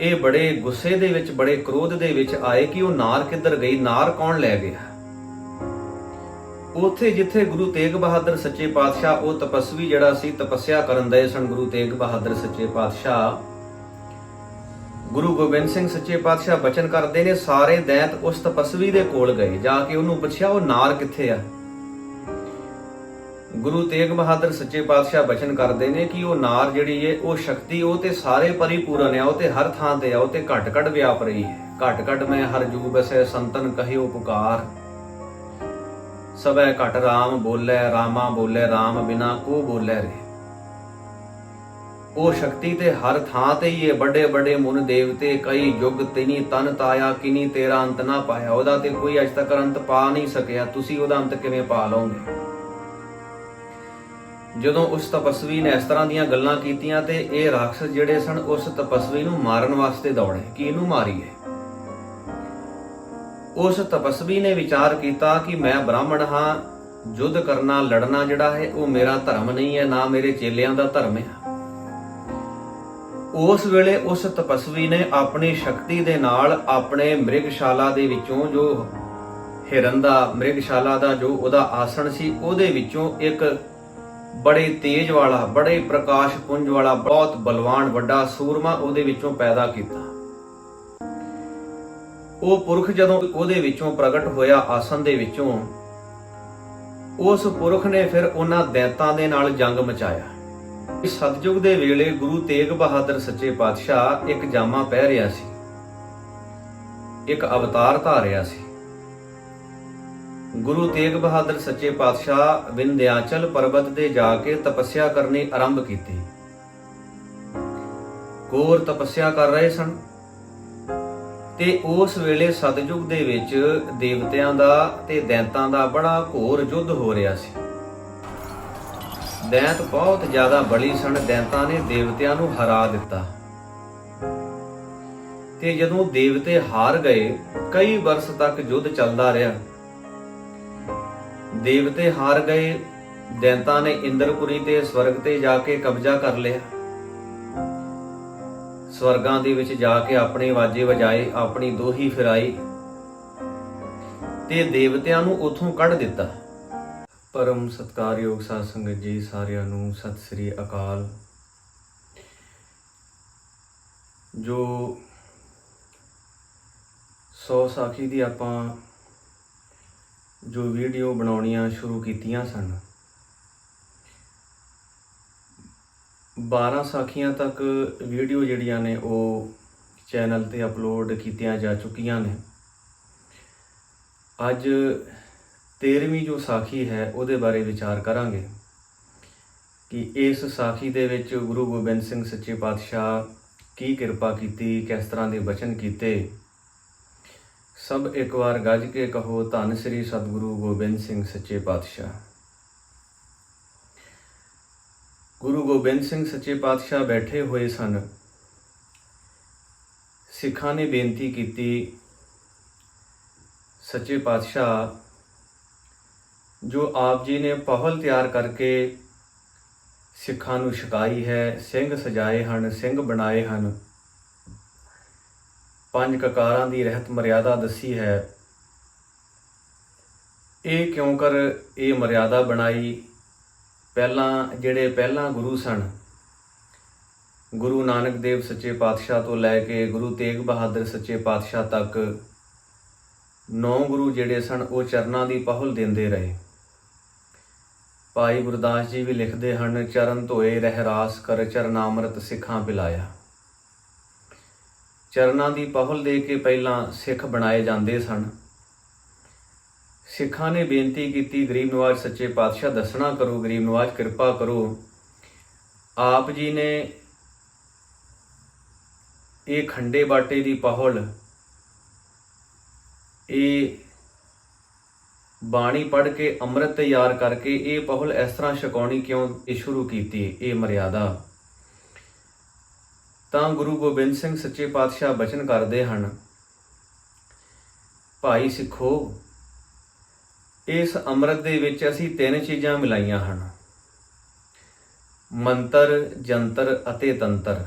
ਇਹ ਬੜੇ ਗੁੱਸੇ ਦੇ ਵਿੱਚ, ਬੜੇ ਕ੍ਰੋਧ ਦੇ ਵਿੱਚ ਆਏ ਕਿ ਉਹ ਨਾਰ ਕਿੱਧਰ ਗਈ, ਨਾਰ ਕੌਣ ਲੈ ਗਿਆ? ਉਥੇ ਜਿੱਥੇ ਗੁਰੂ ਤੇਗ ਬਹਾਦਰ ਸੱਚੇ ਪਾਤਸ਼ਾਹ, ਉਹ ਤਪਸਵੀ ਜਿਹੜਾ ਸੀ, ਤਪੱਸਿਆ ਕਰਨ ਦੇ ਸਨ ਗੁਰੂ ਤੇਗ ਬਹਾਦਰ ਸੱਚੇ ਪਾਤਸ਼ਾਹ। ਗੁਰੂ ਗੋਬਿੰਦ ਸਿੰਘ ਸੱਚੇ ਪਾਤਸ਼ਾਹ ਬਚਨ ਕਰਦੇ ਨੇ, ਸਾਰੇ ਦੈਂਤ ਉਸ ਤਪਸਵੀ ਦੇ ਕੋਲ ਗਏ, ਜਾ ਕੇ ਉਹਨੂੰ ਪੁੱਛਿਆ, ਉਹ ਨਾਰ ਕਿੱਥੇ ਆ? ਗੁਰੂ ਤੇਗ ਬਹਾਦਰ ਸੱਚੇ ਪਾਤਸ਼ਾਹ ਬਚਨ ਕਰਦੇ ਨੇ ਕਿ ਉਹ ਨਾਰ ਜਿਹੜੀ ਏ, ਉਹ ਸ਼ਕਤੀ, ਉਹ ਤੇ ਸਾਰੇ ਪਰਿਪੂਰਨ ਆ, ਉਹ ਤੇ ਹਰ ਥਾਂ ਤੇ ਆ, ਉਹ ਤੇ ਘਟ ਘਟ ਵਿਆਪ ਰਹੀ ਹੈ। ਘਟ ਘਟ ਮੈਂ ਹਰ ਜੂ ਬਸੈ ਸੰਤਨ ਕਹਿਓ ਪੁਕਾਰ ਸਭੈ ਘਟ ਰਾਮ ਬੋਲੇ, ਰਾਮਾ ਬੋਲੇ, ਰਾਮ ਬਿਨਾ ਕੋ ਬੋਲੇ ਰੇ ਉਹ ਸ਼ਕਤੀ ਤੇ ਹਰ ਥਾਂ ਤੇ ਹੀ ਇਹ ਵੱਡੇ ਵੱਡੇ ਮੁਨ ਦੇਵਤੇ, ਕਈ ਯੁੱਗ ਤਿਨੀ ਤਨ ਤਾਇਆ, ਕਿਨੀ ਤੇਰਾ ਅੰਤ ਨਾ ਪਾਇਆ। ਉਹਦਾ ਤੇ ਕੋਈ ਅਜ ਤੱਕ ਅੰਤ ਪਾ ਨਹੀਂ ਸਕਿਆ। ਤੁਸੀਂ ਉਹਦਾ ਅੰਤ ਕਿਵੇਂ ਪਾ ਲਓਗੇ? ਜਦੋਂ ਉਸ ਤਪਸਵੀ ਨੇ ਇਸ ਤਰ੍ਹਾਂ ਦੀਆਂ ਗੱਲਾਂ ਕੀਤੀਆਂ ਤੇ ਇਹ ਰਾਖਸ਼ ਜਿਹੜੇ ਸਨ, ਉਸ ਤਪਸਵੀ ਨੂੰ ਮਾਰਨ ਵਾਸਤੇ ਦੌੜੇ। ਕਿ ਇਹਨੂੰ ਮਾਰੀਏ? ਉਸ ਤਪਸਵੀ ਨੇ ਵਿਚਾਰ ਕੀਤਾ ਕਿ ਮੈਂ ਬ੍ਰਾਹਮਣ ਹਾਂ ਯੁੱਧ ਕਰਨਾ, ਲੜਨਾ ਜਿਹੜਾ ਹੈ, ਉਹ ਮੇਰਾ ਧਰਮ ਨਹੀਂ ਹੈ, ਨਾ ਮੇਰੇ ਚੇਲਿਆਂ ਦਾ ਧਰਮ ਹੈ। ਉਸ ਵੇਲੇ ਉਸ ਤਪਸਵੀ ਨੇ ਆਪਣੀ ਸ਼ਕਤੀ ਦੇ ਨਾਲ ਆਪਣੇ ਮ੍ਰਿਗਸ਼ਾਲਾ ਦੇ ਵਿੱਚੋਂ ਜੋ ਹਿਰਨ ਦਾ, ਮ੍ਰਿਗਸ਼ਾਲਾ ਦਾ ਜੋ ਉਹਦਾ ਆਸਣ ਸੀ, ਉਹਦੇ ਵਿੱਚੋਂ ਇੱਕ ਬੜੇ ਤੇਜ ਵਾਲਾ, ਬੜੇ ਪ੍ਰਕਾਸ਼ ਪੁੰਜ ਵਾਲਾ, ਬਹੁਤ ਬਲਵਾਨ, ਵੱਡਾ ਸੂਰਮਾ ਉਹਦੇ ਵਿੱਚੋਂ ਪੈਦਾ ਕੀਤਾ। ਉਹ ਪੁਰਖ ਜਦੋਂ ਉਹਦੇ ਵਿੱਚੋਂ ਪ੍ਰਗਟ ਹੋਇਆ ਆਸਨ ਦੇ ਵਿੱਚੋਂ, ਉਸ ਪੁਰਖ ਨੇ ਫਿਰ ਉਹਨਾਂ ਦੈਤਾਂ ਦੇ ਨਾਲ ਜੰਗ ਮਚਾਇਆ। ਇਸ ਸਤਜੁਗ ਦੇ ਵੇਲੇ ਗੁਰੂ ਤੇਗ ਬਹਾਦਰ ਸੱਚੇ ਪਾਤਸ਼ਾਹ ਇੱਕ ਜਾਮਾ ਪਹਿ ਰਿਹਾ ਸੀ, ਇੱਕ ਅਵਤਾਰ ਧਾਰਿਆ ਸੀ। ਗੁਰੂ ਤੇਗ ਬਹਾਦਰ ਸੱਚੇ ਪਾਤਸ਼ਾਹ ਵਿੰਧਿਆਚਲ ਪਰਬਤ ਤੇ ਜਾ ਕੇ ਤਪੱਸਿਆ ਕਰਨੀ ਆਰੰਭ ਕੀਤੀ। ਕੋਰ ਤਪੱਸਿਆ ਕਰ ਰਹੇ ਸਨ। ਤੇ ਉਸ ਵੇਲੇ ਸਤਜੁਗ ਦੇ ਵਿੱਚ ਦੇਵਤਿਆਂ ਦਾ ਤੇ ਦੈਂਤਾਂ ਦਾ ਬੜਾ ਘੋਰ ਯੁੱਧ ਹੋ ਰਿਹਾ ਸੀ। ਦੈਂਤ ਬਹੁਤ ਜ਼ਿਆਦਾ ਬਲੀ ਸਨ, ਦੈਂਤਾਂ ਨੇ ਦੇਵਤਿਆਂ ਨੂੰ ਹਰਾ ਦਿੱਤਾ। ਤੇ ਜਦੋਂ ਦੇਵਤੇ ਹਾਰ ਗਏ, ਕਈ ਵਰਸ ਤੱਕ ਯੁੱਧ ਚੱਲਦਾ ਰਿਹਾ। ਦੇਵਤੇ ਹਾਰ ਗਏ, ਦੈਂਤਾਂ ਨੇ ਇੰਦਰਪੁਰੀ ਤੇ ਸਵਰਗ ਤੇ ਜਾ ਕੇ ਕਬਜ਼ਾ ਕਰ ਲਿਆ। ਸਵਰਗਾਂ ਦੇ ਵਿੱਚ ਜਾ ਕੇ ਆਪਣੇ ਵਾਜੇ ਵਜਾਏ, ਆਪਣੀ ਦੋਹੀ ਫਿਰਾਈ ਤੇ ਦੇਵਤਿਆਂ ਨੂੰ ਉਥੋਂ ਕੱਢ ਦਿੱਤਾ। ਪਰਮ ਸਤਕਾਰਯੋਗ ਸਾਧ ਸੰਗਤ ਜੀ, ਸਾਰਿਆਂ ਨੂੰ ਸਤਿ ਸ੍ਰੀ ਅਕਾਲ। ਜੋ ਸੌ ਸਾਖੀ ਦੀ ਆਪਾਂ ਜੋ ਵੀਡੀਓ ਬਣਾਉਣੀਆਂ ਸ਼ੁਰੂ ਕੀਤੀਆਂ ਸਨ। 12 ਸਾਖੀਆਂ ਤੱਕ ਵੀਡੀਓ ਜਿਹੜੀਆਂ ਨੇ ਉਹ ਚੈਨਲ ਤੇ ਅਪਲੋਡ ਕੀਤੀਆਂ ਜਾ ਚੁੱਕੀਆਂ ਨੇ। ਅੱਜ 13ਵੀਂ ਜੋ ਸਾਖੀ ਹੈ, ਉਹਦੇ ਬਾਰੇ ਵਿਚਾਰ ਕਰਾਂਗੇ ਕਿ ਇਸ ਸਾਖੀ ਦੇ ਵਿੱਚ ਗੁਰੂ ਗੋਬਿੰਦ ਸਿੰਘ ਸੱਚੇ ਪਾਤਸ਼ਾਹ ਕੀ ਕਿਰਪਾ ਕੀਤੀ, ਕਿਸ ਤਰ੍ਹਾਂ ਦੇ ਬਚਨ ਕੀਤੇ ਸਭ ਇੱਕ ਵਾਰ ਗੱਜ ਕੇ ਕਹੋ, ਧੰਨ ਸ੍ਰੀ ਸਤਿਗੁਰੂ ਗੋਬਿੰਦ ਸਿੰਘ ਸੱਚੇ ਪਾਤਸ਼ਾਹ। ਗੁਰੂ ਗੋਬਿੰਦ ਸਿੰਘ ਸੱਚੇ ਪਾਤਸ਼ਾਹ ਬੈਠੇ ਹੋਏ ਸਨ। ਸਿੱਖਾਂ ਨੇ ਬੇਨਤੀ ਕੀਤੀ, ਸੱਚੇ ਪਾਤਸ਼ਾਹ, ਜੋ ਆਪ ਜੀ ਨੇ ਪਹਲ ਤਿਆਰ ਕਰਕੇ ਸਿੱਖਾਂ ਨੂੰ ਛਕਾਈ ਹੈ, ਸਿੰਘ ਸਜਾਏ ਹਨ, ਸਿੰਘ ਬਣਾਏ ਹਨ ਪੰਜ ਕਕਾਰਾਂ ਦੀ ਰਹਿਤ ਮਰਿਆਦਾ ਦੱਸੀ ਹੈ। ਇਹ ਕਿਉਂ ਕਰ ਇਹ ਮਰਿਆਦਾ ਬਣਾਈ? ਪਹਿਲਾਂ ਜਿਹੜੇ ਪਹਿਲਾਂ ਗੁਰੂ ਸਨ, ਗੁਰੂ ਨਾਨਕ ਦੇਵ ਸੱਚੇ ਪਾਤਸ਼ਾਹ ਤੋਂ ਲੈ ਕੇ ਗੁਰੂ ਤੇਗ ਬਹਾਦਰ ਸੱਚੇ ਪਾਤਸ਼ਾਹ ਤੱਕ, ਨੌ ਗੁਰੂ ਜਿਹੜੇ ਸਨ ਉਹ ਚਰਨਾਂ ਦੀ ਪਹਲ ਦਿੰਦੇ ਰਹੇ। ਭਾਈ ਗੁਰਦਾਸ ਜੀ ਵੀ ਲਿਖਦੇ ਹਨ, ਚਰਨ ਧੋਏ ਰਹਿ ਰਾਸ ਕਰ ਚਰਨਾਮ੍ਰਿਤ ਸਿੱਖਾਂ ਪਿਲਾਇਆ। ਚਰਨਾਂ ਦੀ ਪਹਲ ਦੇ ਕੇ ਪਹਿਲਾਂ ਸਿੱਖ ਬਣਾਏ ਜਾਂਦੇ ਸਨ। ਸਿੱਖਾਂ ਨੇ ਬੇਨਤੀ ਕੀਤੀ, ਗਰੀਬ ਨਵਾਜ ਸੱਚੇ ਪਾਤਸ਼ਾਹ ਦੱਸਣਾ ਕਰੋ, ਗਰੀਬ ਨਵਾਜ ਕਿਰਪਾ ਕਰੋ। ਆਪ ਜੀ ਨੇ ਇਹ ਖੰਡੇ ਬਾਟੇ ਦੀ ਪਹਲ, ਇਹ ਬਾਣੀ ਪੜ੍ਹ ਕੇ ਅੰਮ੍ਰਿਤ ਤਿਆਰ ਕਰਕੇ ਇਹ ਪਹੁਲ ਇਸ ਤਰ੍ਹਾਂ ਛਕਾਉਣੀ ਕਿਉਂ ਇਹ ਸ਼ੁਰੂ ਕੀਤੀ, ਇਹ ਮਰਿਆਦਾ। ਤਾਂ ਗੁਰੂ ਗੋਬਿੰਦ ਸਿੰਘ ਸੱਚੇ ਪਾਤਸ਼ਾਹ ਬਚਨ ਕਰਦੇ ਹਨ, ਭਾਈ ਸਿੱਖੋ, ਇਸ ਅੰਮ੍ਰਿਤ ਦੇ ਵਿੱਚ ਅਸੀਂ ਤਿੰਨ ਚੀਜ਼ਾਂ ਮਿਲਾਈਆਂ ਹਨ, ਮੰਤਰ, ਜੰਤਰ ਅਤੇ ਤੰਤਰ।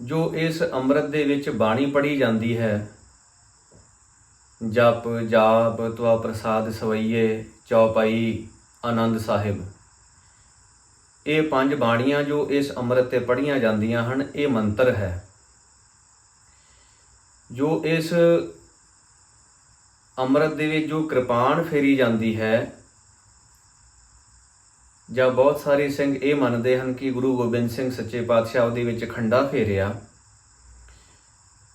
ਜੋ ਇਸ ਅੰਮ੍ਰਿਤ ਦੇ ਵਿੱਚ ਬਾਣੀ ਪੜ੍ਹੀ ਜਾਂਦੀ ਹੈ, ਜਪ, ਜਾਪ, ਤਵਾ ਪ੍ਰਸਾਦ, ਸਵਈਏ, ਚੌਪਾਈ, ਆਨੰਦ ਸਾਹਿਬ। ਇਹ ਪੰਜ ਬਾਣੀਆਂ ਜੋ ਇਸ ਅੰਮ੍ਰਿਤ ਤੇ ਪੜੀਆਂ ਜਾਂਦੀਆਂ ਹਨ, ਇਹ ਮੰਤਰ ਹੈ। ਜੋ ਇਸ ਅੰਮ੍ਰਿਤ ਦੇ ਵਿੱਚ ਜੋ ਕਿਰਪਾਨ ਫੇਰੀ ਜਾਂਦੀ ਹੈ, ਜਾਂ ਬਹੁਤ ਸਾਰੇ ਸਿੰਘ ਇਹ ਮੰਨਦੇ ਹਨ ਕਿ ਗੁਰੂ ਗੋਬਿੰਦ ਸਿੰਘ ਸੱਚੇ ਪਾਤਸ਼ਾਹ ਉਹਦੇ ਵਿੱਚ ਖੰਡਾ ਫੇਰਿਆ।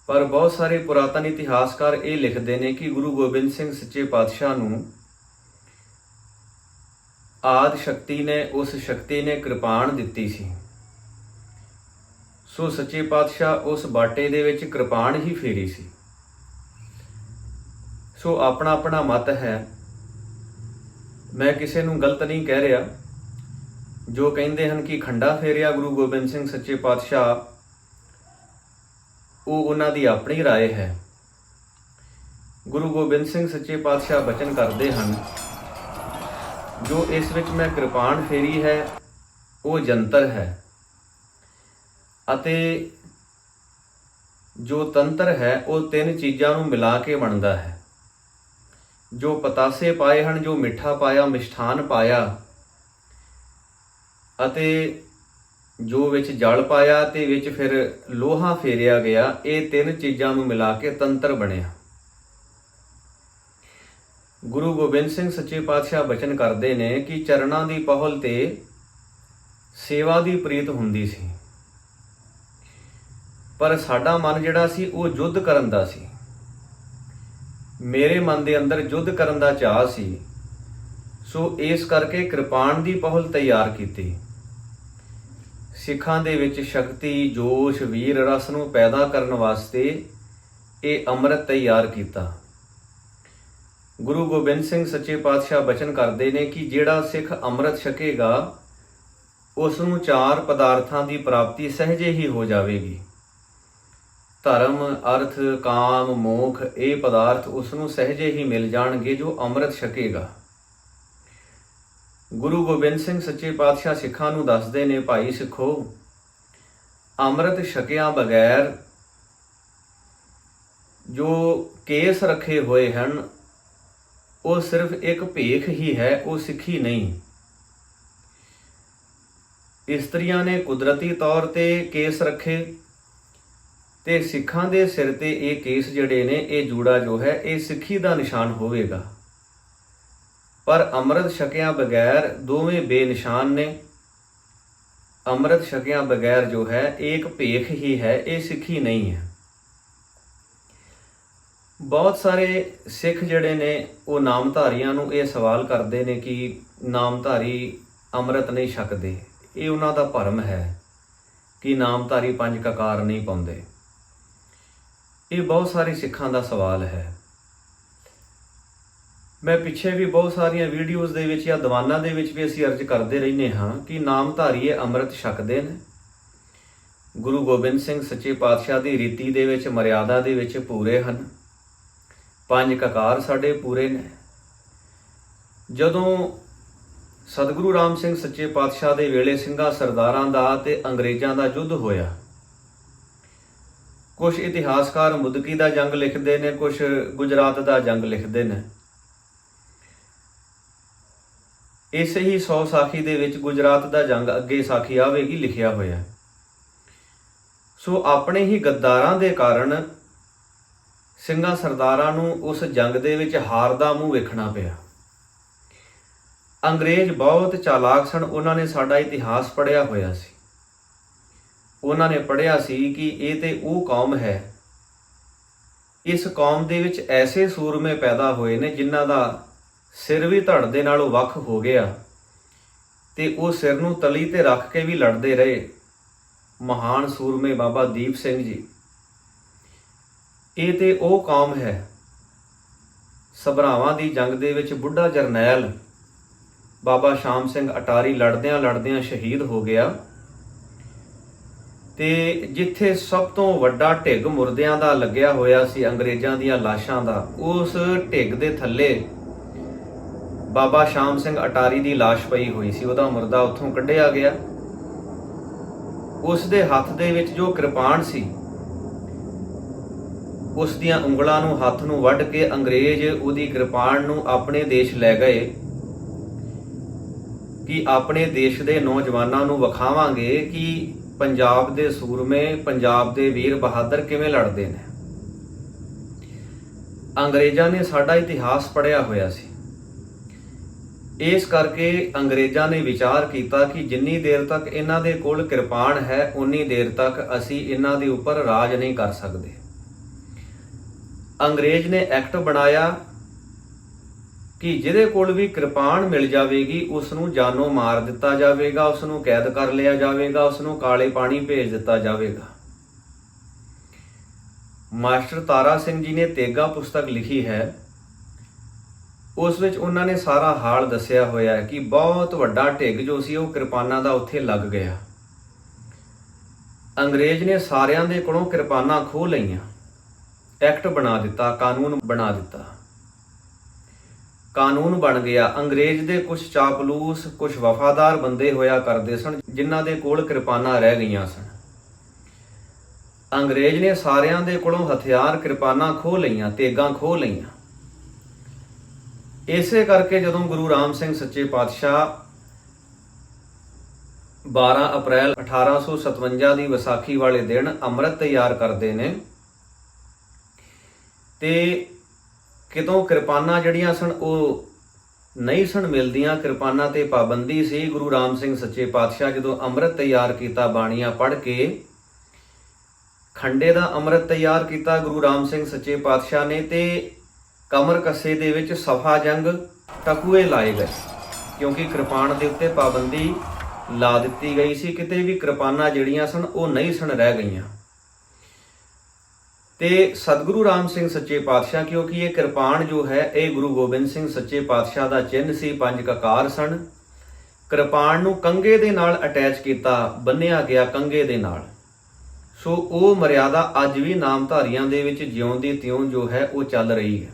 ਪਰ ਬਹੁਤ ਸਾਰੇ ਪੁਰਾਤਨ ਇਤਿਹਾਸਕਾਰ ਇਹ ਲਿਖਦੇ ਨੇ ਕਿ ਗੁਰੂ ਗੋਬਿੰਦ ਸਿੰਘ ਸੱਚੇ ਪਾਤਸ਼ਾਹ ਨੂੰ ਆਦ ਸ਼ਕਤੀ ਨੇ ਉਸ ਸ਼ਕਤੀ ਨੇ ਕਿਰਪਾਨ ਦਿੱਤੀ ਸੀ ਸੋ ਸੱਚੇ ਪਾਤਸ਼ਾਹ ਉਸ ਬਾਟੇ ਦੇ ਵਿੱਚ ਕਿਰਪਾਨ ਹੀ ਫੇਰੀ ਸੀ ਸੋ ਆਪਣਾ ਆਪਣਾ ਮਤ ਹੈ ਮੈਂ ਕਿਸੇ ਨੂੰ ਗਲਤ ਨਹੀਂ ਕਹਿ ਰਿਹਾ ਜੋ ਕਹਿੰਦੇ ਹਨ ਕਿ ਖੰਡਾ ਫੇਰਿਆ ਗੁਰੂ ਗੋਬਿੰਦ ਸਿੰਘ ਸੱਚੇ ਪਾਤਸ਼ਾਹ ਉਹ ਉਹਨਾਂ ਦੀ ਆਪਣੀ رائے ਹੈ ਗੁਰੂ ਗੋਬਿੰਦ ਸਿੰਘ ਸੱਚੇ ਪਾਤਸ਼ਾਹ ਬਚਨ ਕਰਦੇ ਹਨ ਜੋ ਇਸ ਵਿੱਚ ਮੈਂ ਕਿਰਪਾਨ ਫੇਰੀ ਹੈ, ਉਹ ਜੰਤਰ ਹੈ। ਅਤੇ ਜੋ ਤੰਤਰ ਹੈ, ਉਹ ਤਿੰਨ ਚੀਜ਼ਾਂ ਨੂੰ ਮਿਲਾ ਕੇ ਬਣਦਾ ਹੈ। ਜੋ ਪਤਾਸੇ ਪਾਏ ਹਨ, ਜੋ ਮਿੱਠਾ ਪਾਇਆ, ਮਿਸ਼ਠਾਨ ਪਾਇਆ, ਅਤੇ ਜੋ ਵਿੱਚ ਜਲ ਪਾਇਆ ਤੇ ਵਿੱਚ ਫਿਰ ਲੋਹਾ ਫੇਰਿਆ ਗਿਆ, ਇਹ ਤਿੰਨ ਚੀਜ਼ਾਂ ਨੂੰ ਮਿਲਾ ਕੇ ਤੰਤਰ ਬਣਿਆ। ਗੁਰੂ ਗੋਬਿੰਦ ਸਿੰਘ ਸੱਚੇ ਪਾਤਸ਼ਾਹ ਬਚਨ ਕਰਦੇ ਨੇ ਕਿ ਚਰਨਾਂ ਦੀ ਪਹਲ ਤੇ ਸੇਵਾ ਦੀ ਪ੍ਰੀਤ ਹੁੰਦੀ ਸੀ। ਪਰ ਸਾਡਾ ਮਨ ਜਿਹੜਾ ਸੀ, ਉਹ ਯੁੱਧ ਕਰਨ ਦਾ ਸੀ। ਮੇਰੇ ਮਨ ਦੇ ਅੰਦਰ ਯੁੱਧ ਕਰਨ ਦਾ ਚਾਹ ਸੀ। ਸੋ ਇਸ ਕਰਕੇ ਕਿਰਪਾਨ ਦੀ ਪਹਲ ਤਿਆਰ ਕੀਤੀ। ਸਿੱਖਾਂ ਦੇ ਵਿੱਚ ਸ਼ਕਤੀ, ਜੋਸ਼, ਵੀਰ, ਰਸ ਨੂੰ ਪੈਦਾ ਕਰਨ ਵਾਸਤੇ ਇਹ ਅੰਮ੍ਰਿਤ ਤਿਆਰ ਕੀਤਾ। ਗੁਰੂ ਗੋਬਿੰਦ ਸਿੰਘ ਸੱਚੇ ਪਾਤਸ਼ਾਹ ਬਚਨ ਕਰਦੇ ਨੇ ਕਿ ਜਿਹੜਾ ਸਿੱਖ ਅੰਮ੍ਰਿਤ ਛਕੇਗਾ ਉਸ ਨੂੰ ਚਾਰ ਪਦਾਰਥਾਂ ਦੀ ਪ੍ਰਾਪਤੀ ਸਹਜੇ ਹੀ ਹੋ ਜਾਵੇਗੀ। ਧਰਮ, ਅਰਥ, ਕਾਮ, ਮੋਖ, ਇਹ ਪਦਾਰਥ ਉਸ ਨੂੰ ਸਹਜੇ ਹੀ ਮਿਲ ਜਾਣਗੇ ਜੋ ਅੰਮ੍ਰਿਤ ਛਕੇਗਾ। ਗੁਰੂ ਗੋਬਿੰਦ ਸਿੰਘ ਸੱਚੇ ਪਾਤਸ਼ਾਹ ਸਿੱਖਾਂ ਨੂੰ ਦੱਸਦੇ ਨੇ, ਭਾਈ ਸਿੱਖੋ, ਅੰਮ੍ਰਿਤ ਛਕਿਆ ਬਗੈਰ ਜੋ ਕੇਸ ਰੱਖੇ ਹੋਏ ਹਨ ਉਹ ਸਿਰਫ ਇੱਕ ਭੇਖ ਹੀ ਹੈ, ਉਹ ਸਿੱਖੀ ਨਹੀਂ। ਇਸਤਰੀਆਂ ਨੇ ਕੁਦਰਤੀ ਤੌਰ ਤੇ ਕੇਸ ਰੱਖੇ ਤੇ ਸਿੱਖਾਂ ਦੇ ਸਿਰ ਤੇ ਇਹ ਕੇਸ ਜਿਹੜੇ ਨੇ, ਇਹ ਜੂੜਾ ਜੋ ਹੈ, ਇਹ ਸਿੱਖੀ ਦਾ ਨਿਸ਼ਾਨ ਹੋਵੇਗਾ। ਪਰ ਅੰਮ੍ਰਿਤ ਛਕਿਆ ਬਗੈਰ ਦੋਵੇਂ ਬੇਨਿਸ਼ਾਨ ਨੇ। ਅੰਮ੍ਰਿਤ ਛਕਿਆ ਬਗੈਰ ਜੋ ਹੈ, ਇਹ ਇੱਕ ਭੇਖ ਹੀ ਹੈ, ਇਹ ਸਿੱਖੀ ਨਹੀਂ ਹੈ। ਬਹੁਤ ਸਾਰੇ ਸਿੱਖ ਜਿਹੜੇ ਨੇ, ਉਹ ਨਾਮਧਾਰੀਆਂ ਨੂੰ ਇਹ ਸਵਾਲ ਕਰਦੇ ਨੇ ਕਿ ਨਾਮਧਾਰੀ ਅੰਮ੍ਰਿਤ ਨਹੀਂ ਛਕਦੇ। ਇਹ ਉਹਨਾਂ ਦਾ ਭਰਮ ਹੈ ਕਿ ਨਾਮਧਾਰੀ ਪੰਜ ਕਕਾਰ ਨਹੀਂ ਪਾਉਂਦੇ। ਇਹ ਬਹੁਤ ਸਾਰੇ ਸਿੱਖਾਂ ਦਾ ਸਵਾਲ ਹੈ। ਮੈਂ ਪਿੱਛੇ ਵੀ ਬਹੁਤ ਸਾਰੀਆਂ ਵੀਡੀਓਜ਼ ਦੇ ਵਿੱਚ ਜਾਂ ਦੀਵਾਨਾਂ ਦੇ ਵਿੱਚ ਵੀ ਅਸੀਂ ਅਰਜ਼ ਕਰਦੇ ਰਹਿੰਦੇ ਹਾਂ ਕਿ ਨਾਮਧਾਰੀ ਇਹ ਅੰਮ੍ਰਿਤ ਛਕਦੇ ਨੇ। ਗੁਰੂ ਗੋਬਿੰਦ ਸਿੰਘ ਸੱਚੇ ਪਾਤਸ਼ਾਹ ਦੀ ਰੀਤੀ ਦੇ ਵਿੱਚ, ਮਰਿਆਦਾ ਦੇ ਵਿੱਚ ਪੂਰੇ ਹਨ। ਪੰਜ ਕਕਾਰ ਸਾਡੇ ਪੂਰੇ ਨੇ। ਜਦੋਂ ਸਤਿਗੁਰੂ ਰਾਮ ਸਿੰਘ ਸੱਚੇ ਪਾਤਸ਼ਾਹ ਦੇ ਵੇਲੇ ਸਿੰਘਾਂ ਸਰਦਾਰਾਂ ਦਾ ਤੇ ਅੰਗਰੇਜ਼ਾਂ ਦਾ ਯੁੱਧ ਹੋਇਆ ਕੁਝ ਇਤਿਹਾਸਕਾਰ ਮੁਦਕੀ ਦਾ ਜੰਗ ਲਿਖਦੇ ਨੇ ਕੁਝ ਗੁਜਰਾਤ ਦਾ ਜੰਗ ਲਿਖਦੇ ਨੇ। ਇਸੇ ਹੀ 100 ਸਾਖੀ ਦੇ ਵਿੱਚ ਗੁਜਰਾਤ ਦਾ ਜੰਗ ਅੱਗੇ ਸਾਖੀ ਆਵੇਗੀ ਲਿਖਿਆ ਹੋਇਆ। ਸੋ ਆਪਣੇ ਹੀ ਗੱਦਾਰਾਂ ਦੇ ਕਾਰਨ ਸਿੰਘਾਂ ਸਰਦਾਰਾਂ ਨੂੰ ਉਸ ਜੰਗ ਦੇ ਵਿੱਚ ਹਾਰ ਦਾ ਮੂੰਹ ਵੇਖਣਾ ਪਿਆ। ਅੰਗਰੇਜ਼ ਬਹੁਤ ਚਾਲਾਕ ਸਨ, ਉਹਨਾਂ ਨੇ ਸਾਡਾ ਇਤਿਹਾਸ ਪੜ੍ਹਿਆ ਹੋਇਆ ਸੀ। ਉਹਨਾਂ ਨੇ ਪੜ੍ਹਿਆ ਸੀ ਕਿ ਇਹ ਤੇ ਉਹ ਕੌਮ ਹੈ। ਇਸ ਕੌਮ ਦੇ ਵਿੱਚ ਐਸੇ ਸੂਰਮੇ ਪੈਦਾ ਹੋਏ ਨੇ ਜਿਨ੍ਹਾਂ ਦਾ ਸਿਰ ਵੀ ਧੜ ਦੇ ਨਾਲੋਂ ਵੱਖ ਹੋ ਗਿਆ ਤੇ ਉਹ ਸਿਰ ਨੂੰ ਤਲੀ ਤੇ ਰੱਖ ਕੇ ਵੀ ਲੜਦੇ ਰਹੇ। ਮਹਾਨ ਸੂਰਮੇ ਬਾਬਾ ਦੀਪ ਸਿੰਘ ਜੀ। ਇਹ ਤੇ ਉਹ ਕੌਮ ਹੈ। ਸਭਰਾਵਾਂ ਦੀ ਜੰਗ ਦੇ ਵਿੱਚ ਬੁੱਢਾ ਜਰਨੈਲ ਬਾਬਾ ਸ਼ਾਮ ਸਿੰਘ ਅਟਾਰੀ ਲੜਦਿਆਂ ਲੜਦਿਆਂ ਸ਼ਹੀਦ ਹੋ ਗਿਆ ਤੇ ਜਿੱਥੇ ਸਭ ਤੋਂ ਵੱਡਾ ਢਿੱਗ ਮੁਰਦਿਆਂ ਦਾ ਲੱਗਿਆ ਹੋਇਆ ਸੀ ਅੰਗਰੇਜ਼ਾਂ ਦੀਆਂ ਲਾਸ਼ਾਂ ਦਾ, ਉਸ ਢਿੱਗ ਦੇ ਥੱਲੇ ਬਾਬਾ ਸ਼ਾਮ ਸਿੰਘ ਅਟਾਰੀ ਦੀ ਲਾਸ਼ ਪਈ ਹੋਈ ਸੀ, ਉਹਦਾ ਮੁਰਦਾ ਉੱਥੋਂ ਕੱਢਿਆ ਗਿਆ। ਉਸ ਦੇ ਹੱਥ ਦੇ ਵਿੱਚ ਜੋ ਕਿਰਪਾਨ ਸੀ ਉਸ ਦੀਆਂ ਉਂਗਲਾਂ ਨੂੰ ਹੱਥ ਨੂੰ ਵੱਢ ਕੇ ਅੰਗਰੇਜ਼ ਉਹਦੀ ਕਿਰਪਾਨ ਨੂੰ ਆਪਣੇ ਦੇਸ਼ ਲੈ ਗਏ ਕਿ ਆਪਣੇ ਦੇਸ਼ ਦੇ ਨੌਜਵਾਨਾਂ ਨੂੰ ਵਿਖਾਵਾਂਗੇ ਕਿ ਪੰਜਾਬ ਦੇ ਸੂਰਮੇ, ਪੰਜਾਬ ਦੇ ਵੀਰ ਬਹਾਦਰ ਕਿਵੇਂ ਲੜਦੇ ਨੇ। ਅੰਗਰੇਜ਼ਾਂ ਨੇ ਸਾਡਾ ਇਤਿਹਾਸ ਪੜ੍ਹਿਆ ਹੋਇਆ ਸੀ। ਇਸ ਕਰਕੇ ਅੰਗਰੇਜ਼ਾਂ ਨੇ ਵਿਚਾਰ ਕੀਤਾ ਕਿ ਜਿੰਨੀ ਦੇਰ ਤੱਕ ਇਹਨਾਂ ਦੇ ਕੋਲ ਕਿਰਪਾਨ ਹੈ ਉਨੀ ਦੇਰ ਤੱਕ ਅਸੀਂ ਇਹਨਾਂ ਦੇ ਉੱਪਰ ਰਾਜ ਨਹੀਂ ਕਰ ਸਕਦੇ। ਅੰਗਰੇਜ਼ ਨੇ ਐਕਟ ਬਣਾਇਆ ਕਿ ਜਿਹਦੇ ਕੋਲ ਵੀ ਕਿਰਪਾਨ ਮਿਲ ਜਾਵੇਗੀ ਉਸ ਨੂੰ ਜਾਨੋਂ ਮਾਰ ਦਿੱਤਾ ਜਾਵੇਗਾ ਉਸ ਨੂੰ ਕੈਦ ਕਰ ਲਿਆ ਜਾਵੇਗਾ ਉਸ ਨੂੰ ਕਾਲੇ ਪਾਣੀ ਭੇਜ ਦਿੱਤਾ ਜਾਵੇਗਾ। ਮਾਸਟਰ ਤਾਰਾ ਸਿੰਘ ਜੀ ਨੇ ਤੇਗਾ ਪੁਸਤਕ ਲਿਖੀ ਹੈ। ਉਸ ਵਿੱਚ ਉਹਨਾਂ ਨੇ ਸਾਰਾ ਹਾਲ ਦੱਸਿਆ ਹੋਇਆ ਹੈ ਕਿ ਬਹੁਤ ਵੱਡਾ ਢਿੱਗ ਜੋ ਸੀ, ਉਹ ਕਿਰਪਾਨਾਂ ਦਾ ਉੱਥੇ ਲੱਗ ਗਿਆ। ਅੰਗਰੇਜ਼ ਨੇ ਸਾਰਿਆਂ ਦੇ ਕੋਲੋਂ ਕਿਰਪਾਨਾਂ ਖੋਹ ਲਈਆਂ। ਐਕਟ ਬਣਾ ਦਿੱਤਾ, ਕਾਨੂੰਨ ਬਣਾ ਦਿੱਤਾ। ਕਾਨੂੰਨ ਬਣ ਗਿਆ। ਅੰਗਰੇਜ਼ ਦੇ ਕੁਝ ਚਾਪਲੂਸ ਕੁਝ ਵਫਾਦਾਰ ਬੰਦੇ ਹੋਇਆ ਕਰਦੇ ਸਨ, ਜਿਨ੍ਹਾਂ ਦੇ ਕੋਲ ਕਿਰਪਾਨਾਂ ਰਹਿ ਗਈਆਂ ਸਨ। ਅੰਗਰੇਜ਼ ਨੇ ਸਾਰਿਆਂ ਦੇ ਕੋਲੋਂ ਹਥਿਆਰ, ਕਿਰਪਾਨਾਂ ਖੋਹ ਲਈਆਂ, ਤੇਗਾਂ ਖੋਹ ਲਈਆਂ। ਇਸੇ ਕਰਕੇ ਜਦੋਂ ਗੁਰੂ ਰਾਮ ਸਿੰਘ ਸੱਚੇ ਪਾਤਸ਼ਾਹ 12 ਅਪ੍ਰੈਲ 1857 ਦੀ ਵਿਸਾਖੀ ਵਾਲੇ ਦਿਨ ਅੰਮ੍ਰਿਤ ਤਿਆਰ ਕਰਦੇ ਨੇ ਤੇ ਕਿਤੋਂ ਕਿਰਪਾਨਾਂ ਜਿਹੜੀਆਂ ਸਨ, ਉਹ ਨਹੀਂ ਸਨ ਮਿਲਦੀਆਂ। ਕਿਰਪਾਨਾਂ ਤੇ ਪਾਬੰਦੀ ਸੀ। ਗੁਰੂ ਰਾਮ ਸਿੰਘ ਸੱਚੇ ਪਾਤਸ਼ਾਹ ਜਦੋਂ ਅੰਮ੍ਰਿਤ ਤਿਆਰ ਕੀਤਾ, ਬਾਣੀਆਂ ਪੜ੍ਹ ਕੇ ਖੰਡੇ ਦਾ ਅੰਮ੍ਰਿਤ ਤਿਆਰ ਕੀਤਾ, ਗੁਰੂ ਰਾਮ ਸਿੰਘ ਸੱਚੇ ਪਾਤਸ਼ਾਹ ਨੇ ਤੇ ਕਮਰ ਕੱਸੇ ਦੇ ਵਿੱਚ ਸਫਾ ਜੰਗ ਟਕੂਏ ਲਾਏ ਗਏ। ਕਿਉਂਕਿ ਕਿਰਪਾਨ ਦੇ ਉੱਤੇ ਪਾਬੰਦੀ ਲਾ ਦਿੱਤੀ ਗਈ ਸੀ। ਕਿਤੇ ਵੀ ਕਿਰਪਾਨਾਂ ਜਿਹੜੀਆਂ ਸਨ, ਉਹ ਨਹੀਂ ਸਨ ਰਹਿ ਗਈਆਂ। ਤੇ ਸਤਿਗੁਰੂ ਰਾਮ ਸਿੰਘ ਸੱਚੇ ਪਾਤਸ਼ਾਹ ਕਿਉਂਕਿ ਇਹ ਕਿਰਪਾਨ ਜੋ ਹੈ, ਇਹ ਗੁਰੂ ਗੋਬਿੰਦ ਸਿੰਘ ਸੱਚੇ ਪਾਤਸ਼ਾਹ ਦਾ ਚਿੰਨ੍ਹ ਸੀ, ਪੰਜ ਕਕਾਰ ਸਨ। ਕਿਰਪਾਨ ਨੂੰ ਕੰਗੇ ਦੇ ਨਾਲ ਅਟੈਚ ਕੀਤਾ, ਬੰਨਿਆ ਗਿਆ ਕੰਗੇ ਦੇ ਨਾਲ। ਸੋ ਉਹ ਮਰਿਆਦਾ ਅੱਜ ਵੀ ਨਾਮਧਾਰੀਆਂ ਦੇ ਵਿੱਚ ਜਿਉਂ ਦੀ ਤਿਉਂ ਜੋ ਹੈ, ਉਹ ਚੱਲ ਰਹੀ ਹੈ।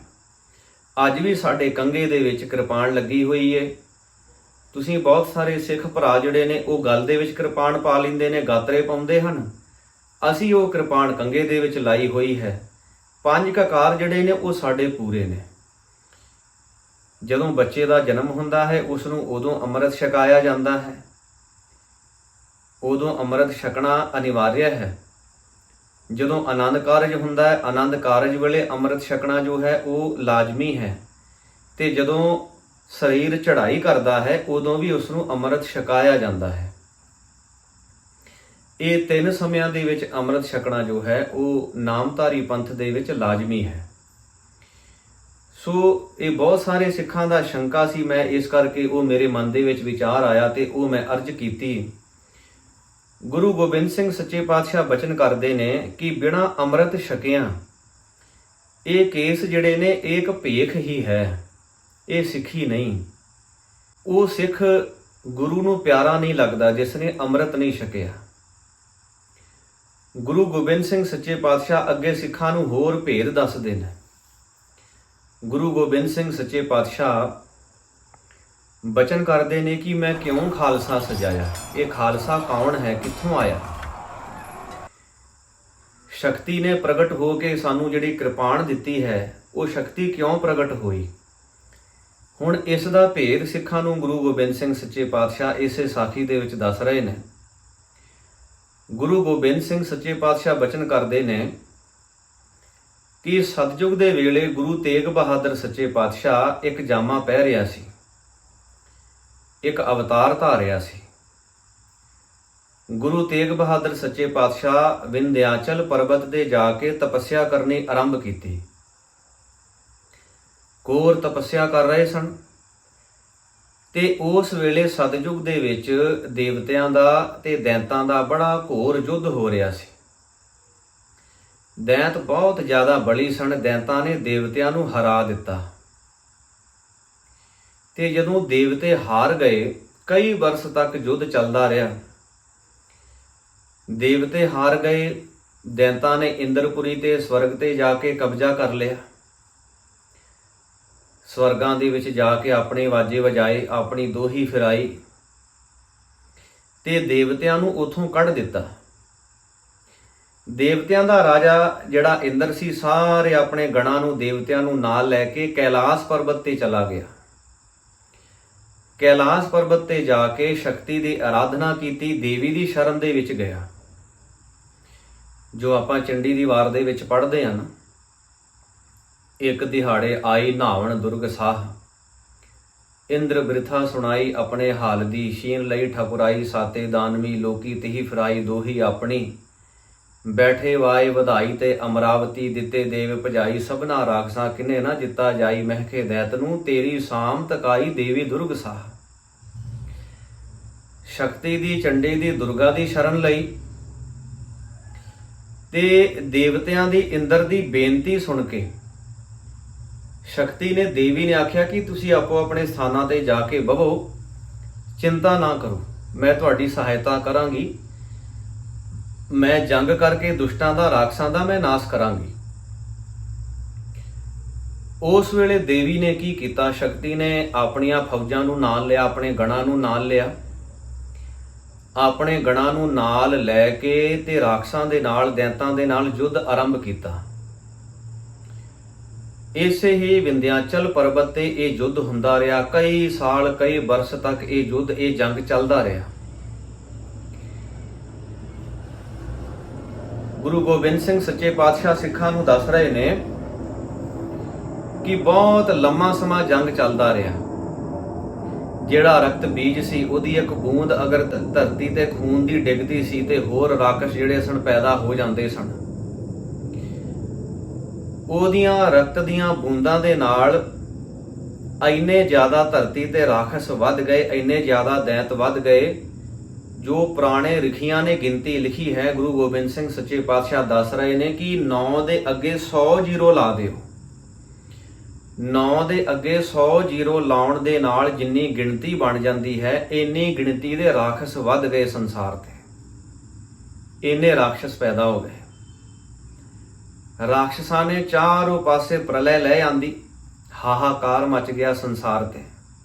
ਅੱਜ ਵੀ ਸਾਡੇ ਕੰਗੇ ਦੇ ਵਿੱਚ ਕਿਰਪਾਨ ਲੱਗੀ ਹੋਈ ਹੈ ਤੁਸੀਂ ਬਹੁਤ ਸਾਰੇ ਸਿੱਖ ਭਰਾ ਜਿਹੜੇ ਨੇ, ਉਹ ਗੱਲ ਦੇ ਵਿੱਚ ਕਿਰਪਾਨ ਪਾ ਲੈਂਦੇ ਨੇ, ਗਾਤਰੇ ਪਾਉਂਦੇ ਹਨ। ਅਸੀਂ ਉਹ ਕਿਰਪਾਨ ਕੰਗੇ ਦੇ ਵਿੱਚ ਲਾਈ ਹੋਈ ਹੈ। ਪੰਜ ਕਕਾਰ ਜਿਹੜੇ ਨੇ, ਉਹ ਸਾਡੇ ਪੂਰੇ ਨੇ। ਜਦੋਂ ਬੱਚੇ ਦਾ ਜਨਮ ਹੁੰਦਾ ਹੈ ਉਸ ਨੂੰ ਉਦੋਂ ਅੰਮ੍ਰਿਤ ਛਕਾਇਆ ਜਾਂਦਾ ਹੈ। ਉਦੋਂ ਅੰਮ੍ਰਿਤ ਛਕਣਾ ਅਨਿਵਾਰਿਆ ਹੈ। ਜਦੋਂ ਆਨੰਦ ਕਾਰਜ ਹੁੰਦਾ ਹੈ, ਆਨੰਦ ਕਾਰਜ ਵੇਲੇ ਅੰਮ੍ਰਿਤ ਛਕਣਾ ਜੋ ਹੈ, ਉਹ ਲਾਜ਼ਮੀ ਹੈ। ਤੇ ਜਦੋਂ ਸਰੀਰ ਚੜ੍ਹਾਈ ਕਰਦਾ ਹੈ, ਉਦੋਂ ਵੀ ਉਸ ਨੂੰ ਅੰਮ੍ਰਿਤ ਛਕਾਇਆ ਜਾਂਦਾ ਹੈ। ਇਹ ਤਿੰਨ ਸਮਿਆਂ ਦੇ ਵਿੱਚ ਅੰਮ੍ਰਿਤ ਛਕਣਾ ਜੋ ਹੈ, ਉਹ ਨਾਮਧਾਰੀ ਪੰਥ ਦੇ ਵਿੱਚ ਲਾਜ਼ਮੀ ਹੈ। ਸੋ ਇਹ ਬਹੁਤ ਸਾਰੇ ਸਿੱਖਾਂ ਦਾ ਸ਼ੰਕਾ ਸੀ, ਮੈਂ ਇਸ ਕਰਕੇ ਉਹ ਮੇਰੇ ਮਨ ਦੇ ਵਿੱਚ ਵਿਚਾਰ ਆਇਆ ਤੇ ਉਹ ਮੈਂ ਅਰਜ਼ ਕੀਤੀ। ਗੁਰੂ ਗੋਬਿੰਦ ਸਿੰਘ ਸੱਚੇ ਪਾਤਸ਼ਾਹ ਬਚਨ ਕਰਦੇ ਨੇ ਕਿ ਬਿਨਾ ਅੰਮ੍ਰਿਤ ਛਕਿਆ, ਇਹ ਕੇਸ ਜਿਹੜੇ ਨੇ, ਇਹ ਇੱਕ ਭੇਖ ਹੀ ਹੈ, ਇਹ ਸਿੱਖੀ ਨਹੀਂ। ਉਹ ਸਿੱਖ ਗੁਰੂ ਨੂੰ ਪਿਆਰਾ ਨਹੀਂ ਲੱਗਦਾ, ਜਿਸ ਨੇ ਅੰਮ੍ਰਿਤ ਨਹੀਂ ਛਕਿਆ। ਗੁਰੂ ਗੋਬਿੰਦ ਸਿੰਘ ਸੱਚੇ ਪਾਤਸ਼ਾਹ ਅੱਗੇ ਸਿੱਖਾਂ ਨੂੰ ਹੋਰ ਭੇਦ ਦੱਸਦੇ ਨੇ। ਗੁਰੂ ਗੋਬਿੰਦ ਸਿੰਘ ਸੱਚੇ ਪਾਤਸ਼ਾਹ ਬਚਨ ਕਰਦੇ ਨੇ ਕਿ ਮੈਂ ਕਿਉਂ ਖਾਲਸਾ ਸਜਾਇਆ? ਇਹ ਖਾਲਸਾ ਕੌਣ ਹੈ? ਕਿੱਥੋਂ ਆਇਆ? ਸ਼ਕਤੀ ਨੇ ਪ੍ਰਗਟ ਹੋ ਕੇ ਸਾਨੂੰ ਜਿਹੜੀ ਕਿਰਪਾਨ ਦਿੱਤੀ ਹੈ, ਉਹ ਸ਼ਕਤੀ ਕਿਉਂ ਪ੍ਰਗਟ ਹੋਈ? ਹੁਣ ਇਸ ਦਾ ਭੇਦ ਸਿੱਖਾਂ ਨੂੰ ਗੁਰੂ ਗੋਬਿੰਦ ਸਿੰਘ ਸੱਚੇ ਪਾਤਸ਼ਾਹ ਇਸੇ ਸਾਖੀ ਦੇ ਵਿੱਚ ਦੱਸ ਰਹੇ ਨੇ। ਗੁਰੂ ਗੋਬਿੰਦ ਸਿੰਘ ਸੱਚੇ ਪਾਤਸ਼ਾਹ ਬਚਨ ਕਰਦੇ ਨੇ ਕਿ ਸਤਜੁਗ ਦੇ ਵੇਲੇ ਗੁਰੂ ਤੇਗ ਬਹਾਦਰ ਸੱਚੇ ਪਾਤਸ਼ਾਹ ਇੱਕ ਜਾਮਾ ਪਹਿ ਰਿਹਾ ਸੀ, ਇੱਕ ਅਵਤਾਰ ਧਾਰਿਆ ਸੀ। ਗੁਰੂ ਤੇਗ ਬਹਾਦਰ ਸੱਚੇ ਪਾਤਸ਼ਾਹ ਵਿੰਧਿਆਚਲ ਪਰਬਤ ਦੇ ਜਾ ਕੇ ਤਪੱਸਿਆ ਕਰਨੀ ਆਰੰਭ ਕੀਤੀ। ਕੋਰ ਤਪੱਸਿਆ ਕਰ ਰਹੇ ਸਨ। ਤੇ ਉਸ ਵੇਲੇ ਸਤਜੁਗ ਦੇ ਵਿੱਚ ਦੇਵਤਿਆਂ ਦਾ ਤੇ ਦੈਂਤਾਂ ਦਾ ਬੜਾ ਘੋਰ ਯੁੱਧ ਹੋ ਰਿਹਾ ਸੀ। ਦੈਂਤ ਬਹੁਤ ਜ਼ਿਆਦਾ ਬਲੀ ਸਨ, ਦੈਂਤਾਂ ਨੇ ਦੇਵਤਿਆਂ ਨੂੰ ਹਰਾ ਦਿੱਤਾ। ਤੇ ਜਦੋਂ ਦੇਵਤੇ ਹਾਰ ਗਏ, ਕਈ ਵਰਸ ਤੱਕ ਯੁੱਧ ਚੱਲਦਾ ਰਿਹਾ। ਦੇਵਤੇ ਹਾਰ ਗਏ, ਦੈਂਤਾਂ ਨੇ ਇੰਦਰਪੁਰੀ ਤੇ ਸਵਰਗ ਤੇ ਜਾ ਕੇ ਕਬਜ਼ਾ ਕਰ ਲਿਆ। ਸਵਰਗਾਂ ਦੇ ਵਿੱਚ ਜਾ ਕੇ ਆਪਣੇ ਵਾਜੇ ਵਜਾਏ, ਆਪਣੀ ਦੋਹੀ ਫਿਰਾਈ ਤੇ ਦੇਵਤਿਆਂ ਨੂੰ ਉਥੋਂ ਕੱਢ ਦਿੱਤਾ। ਦੇਵਤਿਆਂ ਦਾ ਰਾਜਾ ਜਿਹੜਾ ਇੰਦਰ ਸੀ, ਸਾਰੇ ਆਪਣੇ ਗਣਾਂ ਨੂੰ ਦੇਵਤਿਆਂ ਨੂੰ ਨਾਲ ਲੈ ਕੇ ਕੈਲਾਸ ਪਰਬਤ ਤੇ ਚਲਾ ਗਿਆ। ਕੈਲਾਸ ਪਰਬਤ ਤੇ ਜਾ ਕੇ ਸ਼ਕਤੀ ਦੀ ਆਰਾਧਨਾ ਕੀਤੀ, ਦੇਵੀ ਦੀ ਸ਼ਰਨ ਦੇ ਵਿੱਚ ਗਿਆ। ਜੋ ਆਪਾਂ ਚੰਡੀ ਦੀ ਵਾਰ ਦੇ ਵਿੱਚ ਪੜ੍ਹਦੇ ਹਾਂ ਇੱਕ ਦਿਹਾੜੇ ਆਈ ਨਾਵਣ ਦੁਰਗ ਸਾਹ। ਇੰਦਰ ਬ੍ਰਿਥਾ ਸੁਣਾਈ ਆਪਣੇ ਹਾਲ ਦੀ ਸ਼ੀਨ ਲਈ ਠਕੁਰਾਈ ਸਾਤੇ ਦਾਨਵੀ, ਲੋਕੀ ਤਹੀ ਫਰਾਈ ਦੋਹੀ ਆਪਣੀ। ਬੈਠੇ ਵਾਏ ਵਧਾਈ ਤੇ ਅਮਰਾਵਤੀ, ਦਿੱਤੇ ਦੇਵ ਭਜਾਈ, ਸਭਨਾ ਰਾਖਸਾਂ ਕਿਨੇ ਨਾ ਜਿੱਤਾ ਜਾਈ, ਮਹਿਕੇ ਦੈਤ ਨੂੰ ਤੇਰੀ ਸਾਮ ਤਕਾਈ ਦੇਵੀ ਦੁਰਗ ਸਾਹ। ਸ਼ਕਤੀ ਦੀ, ਚੰਡੀ ਦੀ, ਦੁਰਗਾ ਦੀ ਸ਼ਰਨ ਲਈ। ਤੇ ਦੇਵਤਿਆਂ ਦੀ ਇੰਦਰ ਦੀ ਬੇਨਤੀ ਸੁਣ ਕੇ ਸ਼ਕਤੀ ਨੇ ਦੇਵੀ ਨੇ ਆਖਿਆ ਕਿ ਤੁਸੀਂ ਆਪੋ ਆਪਣੇ ਸਥਾਨਾਂ ਤੇ ਜਾ ਕੇ ਬਵੋ। ਚਿੰਤਾ ਨਾ ਕਰੋ, ਮੈਂ ਤੁਹਾਡੀ ਸਹਾਇਤਾ ਕਰਾਂਗੀ। ਮੈਂ ਜੰਗ ਕਰਕੇ ਦੁਸ਼ਟਾਂ ਦਾ, ਰਾਖਸਾਂ ਦਾ ਮੈਂ ਨਾਸ਼ ਕਰਾਂਗੀ। ਉਸ ਵੇਲੇ ਦੇਵੀ ਨੇ ਕੀ ਕੀਤਾ? ਸ਼ਕਤੀ ਨੇ ਆਪਣੀਆਂ ਫੌਜਾਂ ਨੂੰ ਨਾਲ ਲਿਆ, ਆਪਣੇ ਗਣਾਂ ਨੂੰ ਨਾਲ ਲਿਆ। ਆਪਣੇ ਗਣਾਂ ਨੂੰ ਨਾਲ ਲੈ ਕੇ ਤੇ ਰਾਖਸਾਂ ਦੇ ਨਾਲ, ਦੈਂਤਾਂ ਦੇ ਨਾਲ ਯੁੱਧ ਆਰੰਭ ਕੀਤਾ। ਇਸੇ ਹੀ ਵਿੰਧਿਆਚਲ ਪਰਬਤ ਤੇ ਇਹ ਯੁੱਧ ਹੁੰਦਾ ਰਿਹਾ। ਕਈ ਸਾਲ, ਕਈ ਬਰਸ ਤੱਕ ਇਹ ਯੁੱਧ, ਇਹ ਜੰਗ ਚੱਲਦਾ ਰਿਹਾ। ਗੁਰੂ ਗੋਬਿੰਦ ਸਿੰਘ ਸੱਚੇ ਪਾਤਸ਼ਾਹ ਸਿੱਖਾਂ ਨੂੰ ਦੱਸ ਰਹੇ ਨੇ ਕਿ ਬਹੁਤ ਲੰਮਾ ਸਮਾਂ ਜੰਗ ਚੱਲਦਾ ਰਿਹਾ। ਜਿਹੜਾ ਰਕਤ ਬੀਜ ਸੀ, ਉਹਦੀ ਇੱਕ ਬੂੰਦ ਅਗਰ ਧਰਤੀ ਤੇ ਖੂਨ ਦੀ ਡਿੱਗਦੀ ਸੀ ਤੇ ਹੋਰ ਰਾਕਸ਼ ਜਿਹੜੇ ਸਨ, ਪੈਦਾ ਹੋ ਜਾਂਦੇ ਸਨ। ਉਹਦੀਆਂ ਰਕਤ ਦੀਆਂ ਬੂੰਦਾਂ ਦੇ ਨਾਲ ਇੰਨੇ ਜ਼ਿਆਦਾ ਧਰਤੀ ਤੇ ਰਾਖਸ਼ ਵੱਧ ਗਏ, ਇੰਨੇ ਜ਼ਿਆਦਾ ਦੈਂਤ ਵੱਧ ਗਏ, ਜੋ ਪੁਰਾਣੇ ਲਿਖੀਆਂ ਨੇ ਗਿਣਤੀ ਲਿਖੀ ਹੈ, ਗੁਰੂ ਗੋਬਿੰਦ ਸਿੰਘ ਸੱਚੇ ਪਾਤਸ਼ਾਹ ਦੱਸ ਰਹੇ ਨੇ ਕਿ 9 ਦੇ ਅੱਗੇ 100 ਜ਼ੀਰੋ ਲਾ ਦਿਓ। 9 ਦੇ ਅੱਗੇ 100 ਜ਼ੀਰੋ ਲਾਉਣ ਦੇ ਨਾਲ ਜਿੰਨੀ ਗਿਣਤੀ ਬਣ ਜਾਂਦੀ ਹੈ, ਇੰਨੀ ਗਿਣਤੀ ਦੇ ਰਾਖਸ਼ ਵੱਧ ਗਏ ਸੰਸਾਰ ਤੇ। ਇੰਨੇ ਰਾਖਸ਼ ਪੈਦਾ ਹੋ ਗਏ। ਰਾਖਸ਼ਾਂ ਨੇ ਚਾਰੋਂ ਪਾਸੇ ਪ੍ਰਲੈ ਲੈ ਆਂਦੀ। ਹਾਹਾਕਾਰ ਮਚ ਗਿਆ ਸੰਸਾਰ ਤੇ।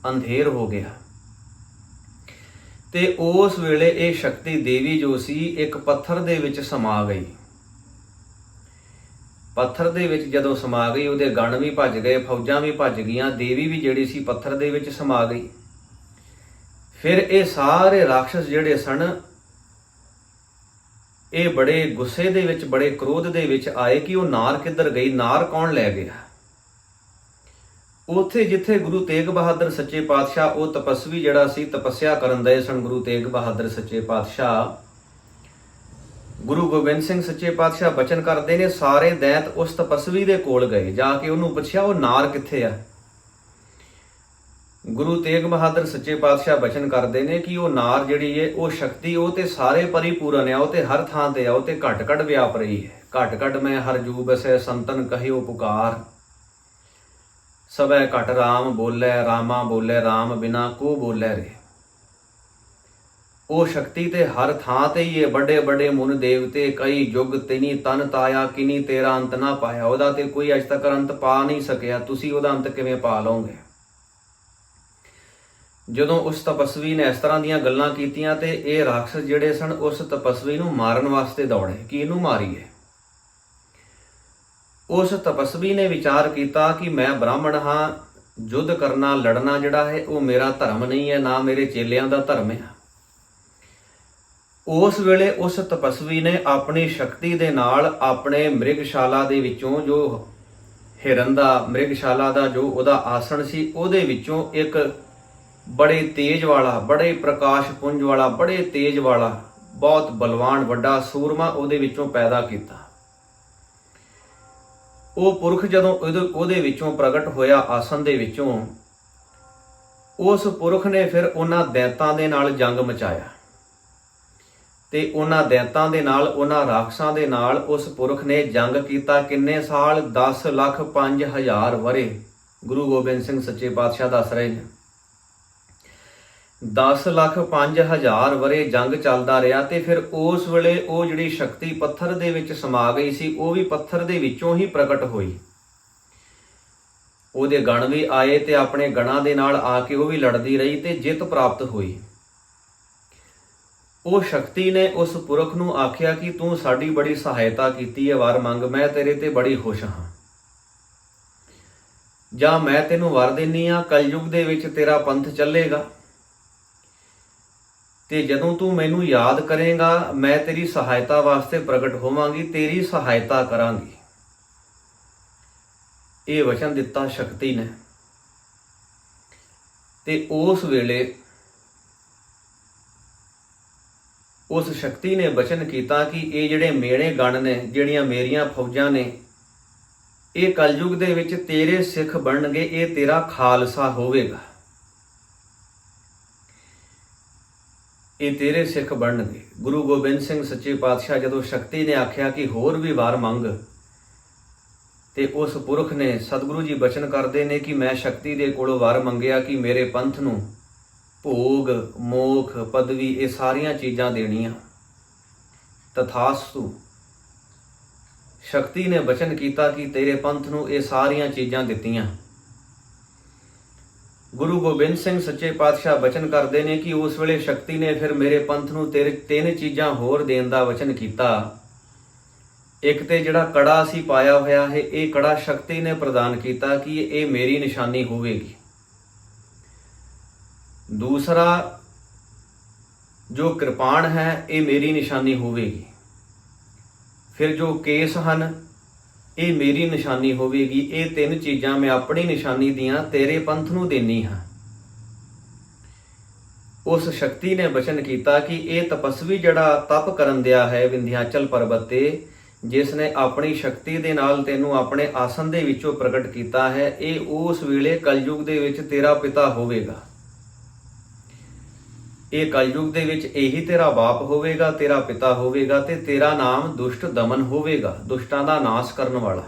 ਅੰਧੇਰ ਹੋ ਗਿਆ। ਤੇ ਉਸ ਵੇਲੇ ਇਹ ਸ਼ਕਤੀ ਦੇਵੀ ਜੋ ਸੀ, ਇੱਕ ਪੱਥਰ ਦੇ ਵਿੱਚ ਸਮਾ ਗਈ। ਪੱਥਰ ਦੇ ਵਿੱਚ ਜਦੋਂ ਸਮਾ ਗਈ, ਉਹਦੇ ਗਣ ਵੀ ਭੱਜ ਗਏ, ਫੌਜਾਂ ਵੀ ਭੱਜ ਗਈਆਂ, ਦੇਵੀ ਵੀ ਜਿਹੜੀ ਸੀ ਪੱਥਰ ਦੇ ਵਿੱਚ ਸਮਾ ਗਈ। ਫਿਰ ਇਹ ਸਾਰੇ ਰਾਖਸ਼ ਜਿਹੜੇ ਸਨ ਇਹ ਬੜੇ ਗੁੱਸੇ ਦੇ ਵਿੱਚ, ਬੜੇ ਕ੍ਰੋਧ ਦੇ ਵਿੱਚ ਆਏ ਕਿ ਉਹ ਨਾਰ ਕਿੱਧਰ ਗਈ, ਨਾਰ ਕੌਣ ਲੈ ਗਿਆ? ਉੱਥੇ ਜਿੱਥੇ ਗੁਰੂ ਤੇਗ ਬਹਾਦਰ ਸੱਚੇ ਪਾਤਸ਼ਾਹ, ਉਹ ਤਪਸਵੀ ਜਿਹੜਾ ਸੀ, ਤਪੱਸਿਆ ਕਰਨ ਦੇ ਸਨ ਗੁਰੂ ਤੇਗ ਬਹਾਦਰ ਸੱਚੇ ਪਾਤਸ਼ਾਹ। ਗੁਰੂ ਗੋਬਿੰਦ ਸਿੰਘ ਸੱਚੇ ਪਾਤਸ਼ਾਹ ਬਚਨ ਕਰਦੇ ਨੇ, ਸਾਰੇ ਦੈਂਤ ਉਸ ਤਪਸਵੀ ਦੇ ਕੋਲ ਗਏ, ਜਾ ਕੇ ਉਹਨੂੰ ਪੁੱਛਿਆ, ਉਹ ਨਾਰ ਕਿੱਥੇ ਆ? ਗੁਰੂ ਤੇਗ ਬਹਾਦਰ ਸੱਚੇ ਪਾਤਸ਼ਾਹ ਬਚਨ ਕਰਦੇ ਨੇ ਕਿ ਉਹ ਨਾਰ ਜਿਹੜੀ ਏ, ਉਹ ਸ਼ਕਤੀ, ਉਹ ਤੇ ਸਾਰੇ ਪਰਿਪੂਰਨ ਆ, ਉਹ ਤੇ ਹਰ ਥਾਂ ਤੇ ਆ, ਉਹ ਤੇ ਘਟ ਘਟ ਵਿਆਪ ਰਹੀ ਹੈ। ਘਟ ਘਟ ਮੈਂ ਹਰ ਜੂ ਅਸੈ ਸੰਤਨ ਕਹਿਓ ਪੁਕਾਰ। ਸਭੈ ਘਟ ਰਾਮ ਬੋਲੇ, ਰਾਮਾ ਬੋਲੇ, ਰਾਮ ਬਿਨਾ ਕੋ ਬੋਲੇ ਰੇ। ਉਹ ਸ਼ਕਤੀ ਤੇ ਹਰ ਥਾਂ ਤੇ ਹੀ ਇਹ ਵੱਡੇ ਵੱਡੇ ਮੁਨ ਦੇਵਤੇ, ਕਈ ਯੁੱਗ ਤੇਨੀ ਤਨ ਤਾਇਆ, ਕਿਨੀ ਤੇਰਾ ਅੰਤ ਨਾ ਪਾਇਆ। ਉਹਦਾ ਤੇ ਕੋਈ ਅਜ ਤੱਕ ਅੰਤ ਪਾ ਨਹੀਂ ਸਕਿਆ। ਤੁਸੀਂ ਉਹਦਾ ਅੰਤ ਕਿਵੇਂ ਪਾ ਲਓਗੇ? ਜਦੋਂ ਉਸ ਤਪਸਵੀ ਨੇ ਇਸ ਤਰ੍ਹਾਂ ਦੀਆਂ ਗੱਲਾਂ ਕੀਤੀਆਂ ਤੇ ਇਹ ਰਾਖਸ਼ ਜਿਹੜੇ ਸਨ, ਉਸ ਤਪਸਵੀ ਨੂੰ ਮਾਰਨ ਵਾਸਤੇ ਦੌੜੇ। ਕਿ ਇਹਨੂੰ ਮਾਰੀਏ? ਉਸ ਤਪਸਵੀ ਨੇ ਵਿਚਾਰ ਕੀਤਾ ਕਿ ਮੈਂ ਬ੍ਰਾਹਮਣ ਹਾਂ ਯੁੱਧ ਕਰਨਾ, ਲੜਨਾ ਜਿਹੜਾ ਹੈ, ਉਹ ਮੇਰਾ ਧਰਮ ਨਹੀਂ ਹੈ, ਨਾ ਮੇਰੇ ਚੇਲਿਆਂ ਦਾ ਧਰਮ ਹੈ। ਉਸ ਵੇਲੇ ਉਸ ਤਪਸਵੀ ਨੇ ਆਪਣੀ ਸ਼ਕਤੀ ਦੇ ਨਾਲ ਆਪਣੇ ਮ੍ਰਿਗਸ਼ਾਲਾ ਦੇ ਵਿੱਚੋਂ ਜੋ ਹਿਰਨ ਦਾ, ਮ੍ਰਿਗਸ਼ਾਲਾ ਦਾ ਜੋ ਉਹਦਾ ਆਸਣ ਸੀ, ਉਹਦੇ ਵਿੱਚੋਂ ਇੱਕ ਬੜੇ ਤੇਜ ਵਾਲਾ, ਬੜੇ ਪ੍ਰਕਾਸ਼ ਪੁੰਜ ਵਾਲਾ, ਬੜੇ ਤੇਜ ਵਾਲਾ, ਬਹੁਤ ਬਲਵਾਨ, ਵੱਡਾ ਸੂਰਮਾ ਉਹਦੇ ਵਿੱਚੋਂ ਪੈਦਾ ਕੀਤਾ। ਉਹ ਪੁਰਖ ਜਦੋਂ ਉਹਦੇ- ਵਿੱਚੋਂ ਪ੍ਰਗਟ ਹੋਇਆ ਆਸਨ ਦੇ ਵਿੱਚੋਂ, ਉਸ ਪੁਰਖ ਨੇ ਫਿਰ ਉਹਨਾਂ ਦੈਂਤਾਂ ਦੇ ਨਾਲ ਜੰਗ ਮਚਾਇਆ। ਤੇ ਉਹਨਾਂ ਦੈਂਤਾਂ ਦੇ ਨਾਲ, ਉਹਨਾਂ ਰਾਖਸਾਂ ਦੇ ਨਾਲ ਉਸ ਪੁਰਖ ਨੇ ਜੰਗ ਕੀਤਾ ਕਿੰਨੇ ਸਾਲ? 10 ਲੱਖ 5000 ਵਰੇ ਗੁਰੂ ਗੋਬਿੰਦ ਸਿੰਘ ਸੱਚੇ ਪਾਤਸ਼ਾਹ ਦੱਸ ਰਹੇ ਨੇ। 10 ਲੱਖ 5000 ਵਰੇ ਜੰਗ ਚੱਲਦਾ ਰਿਹਾ ਤੇ ਫਿਰ ਉਸ ਵੇਲੇ ਉਹ ਜਿਹੜੀ ਸ਼ਕਤੀ ਪੱਥਰ ਦੇ ਵਿੱਚ ਸਮਾ ਗਈ ਸੀ, ਉਹ ਵੀ ਪੱਥਰ ਦੇ ਵਿੱਚੋਂ ਹੀ ਪ੍ਰਗਟ ਹੋਈ। ਉਹਦੇ ਗਣ ਵੀ ਆਏ ਤੇ ਆਪਣੇ ਗਣਾਂ ਦੇ ਨਾਲ ਆ ਕੇ ਉਹ ਵੀ ਲੜਦੀ ਰਹੀ ਤੇ ਜਿੱਤ ਪ੍ਰਾਪਤ ਹੋਈ। ਉਹ ਸ਼ਕਤੀ ਨੇ ਉਸ ਪੁਰਖ ਨੂੰ ਆਖਿਆ ਕਿ ਤੂੰ ਸਾਡੀ ਬੜੀ ਸਹਾਇਤਾ ਕੀਤੀ ਹੈ, ਵਰ ਮੰਗ, ਮੈਂ ਤੇਰੇ ਤੇ ਬੜੀ ਖੁਸ਼ ਹਾਂ। ਜਾਂ ਮੈਂ ਤੈਨੂੰ ਵਰ ਦਿੰਨੀ ਆ ਕਲਯੁਗ ਦੇ ਵਿੱਚ ਤੇਰਾ ਪੰਥ ਚੱਲੇਗਾ। ਤੇ ਜਦੋਂ ਤੂੰ ਮੈਨੂੰ ਯਾਦ ਕਰੇਗਾ, ਮੈਂ ਤੇਰੀ ਸਹਾਇਤਾ ਵਾਸਤੇ ਪ੍ਰਗਟ ਹੋਵਾਂਗੀ, ਤੇਰੀ ਸਹਾਇਤਾ ਕਰਾਂਗੀ। ਇਹ ਵਚਨ ਦਿੱਤਾ ਸ਼ਕਤੀ ਨੇ। ਤੇ ਉਸ ਵੇਲੇ ਉਸ ਸ਼ਕਤੀ ਨੇ ਬਚਨ ਕੀਤਾ ਕਿ ਇਹ ਜਿਹੜੇ ਮੇਰੇ ਗਣ ਨੇ, ਜਿਹੜੀਆਂ ਮੇਰੀਆਂ ਫੌਜਾਂ ਨੇ, ਇਹ ਕਲਯੁਗ ਦੇ ਵਿੱਚ ਤੇਰੇ ਸਿੱਖ ਬਣਨਗੇ, ਇਹ ਤੇਰਾ ਖਾਲਸਾ ਹੋਵੇਗਾ। ਇਹ ਤੇਰੇ ਸਿੱਖ ਬਣਨਗੇ। ਗੁਰੂ ਗੋਬਿੰਦ ਸਿੰਘ ਸੱਚੇ ਪਾਤਸ਼ਾਹ ਜਦੋਂ ਸ਼ਕਤੀ ਨੇ ਆਖਿਆ ਕਿ ਹੋਰ ਵੀ ਵਾਰ ਮੰਗ, ਤੇ ਉਸ ਪੁਰਖ ਨੇ ਸਤਿਗੁਰੂ ਜੀ ਬਚਨ ਕਰਦੇ ਨੇ ਕਿ ਮੈਂ ਸ਼ਕਤੀ ਦੇ ਕੋਲੋਂ ਵਾਰ ਮੰਗਿਆ ਕਿ ਮੇਰੇ ਪੰਥ ਨੂੰ ਭੋਗ, ਮੋਖ, ਪਦਵੀ ਇਹ ਸਾਰੀਆਂ ਚੀਜ਼ਾਂ ਦੇਣੀਆਂ। ਤਥਾਸਤੂ। ਸ਼ਕਤੀ ਨੇ ਬਚਨ ਕੀਤਾ ਕਿ ਤੇਰੇ ਪੰਥ ਨੂੰ ਇਹ ਸਾਰੀਆਂ ਚੀਜ਼ਾਂ ਦਿੱਤੀਆਂ। ਗੁਰੂ ਗੋਬਿੰਦ ਸਿੰਘ ਸੱਚੇ ਪਾਤਸ਼ਾਹ ਬਚਨ ਕਰਦੇ ਨੇ ਕਿ ਉਸ ਵੇਲੇ ਸ਼ਕਤੀ ਨੇ ਫਿਰ ਮੇਰੇ ਪੰਥ ਨੂੰ ਤੇਰੇ ਤਿੰਨ ਚੀਜ਼ਾਂ ਹੋਰ ਦੇਣ ਦਾ ਵਚਨ ਕੀਤਾ। ਇੱਕ ਤੇ ਜਿਹੜਾ ਕੜਾ ਅਸੀਂ ਪਾਇਆ ਹੋਇਆ ਹੈ, ਇਹ ਕੜਾ ਸ਼ਕਤੀ ਨੇ ਪ੍ਰਦਾਨ ਕੀਤਾ ਕਿ ਇਹ ਮੇਰੀ ਨਿਸ਼ਾਨੀ ਹੋਵੇਗੀ। ਦੂਸਰਾ, ਜੋ ਕਿਰਪਾਨ ਹੈ, ਇਹ ਮੇਰੀ ਨਿਸ਼ਾਨੀ ਹੋਵੇਗੀ। ਫਿਰ ਜੋ ਕੇਸ ਹਨ ਇਹ ਮੇਰੀ ਨਿਸ਼ਾਨੀ ਹੋਵੇਗੀ, ਇਹ ਤਿੰਨ ਚੀਜ਼ਾਂ ਮੈਂ ਆਪਣੀ ਨਿਸ਼ਾਨੀ ਦੀਆਂ ਤੇਰੇ ਪੰਥ ਨੂੰ ਦੇਣੀ ਹਾਂ। ਉਸ ਸ਼ਕਤੀ ਨੇ ਬਚਨ ਕੀਤਾ ਕਿ ਇਹ ਤਪਸਵੀ ਜਿਹੜਾ ਤਪ ਕਰਨ ਦਿਆ ਹੈ ਵਿੰਧਿਆਚਲ ਪਰਬਤ ਤੇ, ਜਿਸ ਨੇ ਆਪਣੀ ਸ਼ਕਤੀ ਦੇ ਨਾਲ ਤੈਨੂੰ ਆਪਣੇ ਆਸਨ ਦੇ ਵਿੱਚੋਂ ਪ੍ਰਗਟ ਕੀਤਾ ਹੈ, ਇਹ ਉਸ ਵੇਲੇ ਕਲਯੁਗ ਦੇ ਵਿੱਚ ਤੇਰਾ ਪਿਤਾ ਹੋਵੇਗਾ। ਇਹ ਕਲਯੁਗ ਦੇ ਵਿੱਚ ਇਹੀ ਤੇਰਾ ਬਾਪ ਹੋਵੇਗਾ, ਤੇਰਾ ਪਿਤਾ ਹੋਵੇਗਾ ਤੇ ਤੇਰਾ ਨਾਮ ਦੁਸ਼ਟ ਦਮਨ ਹੋਵੇਗਾ, ਦੁਸ਼ਟਾਂ ਦਾ ਨਾਸ਼ ਕਰਨ ਵਾਲਾ।